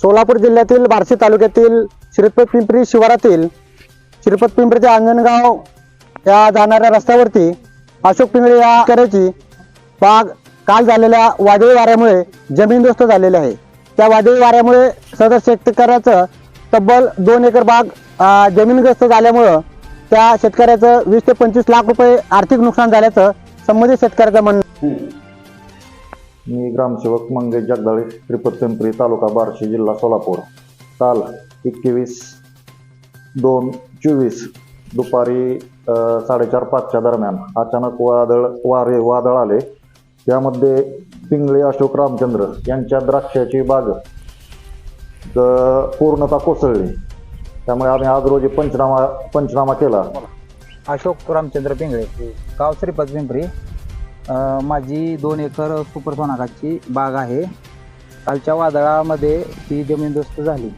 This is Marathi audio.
सोलापूर जिल्ह्यातील बार्शी तालुक्यातील श्रीपत पिंपरी शिवारातील श्रीपत पिंपरी ते या जाणाऱ्या रस्त्यावरती अशोक पिंगळे या शेतकऱ्याची बाग काल झालेल्या वादळी वाऱ्यामुळे जमीनदोस्त झालेली आहे. त्या वादळी वाऱ्यामुळे सदर शेतकऱ्याचं तब्बल दोन एकर बाग जमीनग्रस्त झाल्यामुळं त्या शेतकऱ्याचं वीस ते पंचवीस लाख रुपये आर्थिक नुकसान झाल्याचं संबंधित शेतकऱ्याचं म्हणणं मी ग्रामसेवक मंगेश जगदाळे त्रिपत पिंपरी तालुका बार्शी जिल्हा सोलापूर. काल एकवीस दोन चोवीस दुपारी साडेचार पाचच्या दरम्यान अचानक वादळ वारे वादळ आले. त्यामध्ये पिंगळे अशोक रामचंद्र यांच्या द्राक्षाची बाग पूर्णता कोसळली. त्यामुळे आम्ही आज रोजी पंचनामा पंचनामा केला. अशोक रामचंद्र पिंगळे गाव श्रीपत पिंपरी माझी दोन एकर सुपर सोनाकाची बाग आहे. कालच्या वादळामध्ये ती जमीनदोस्त झाली.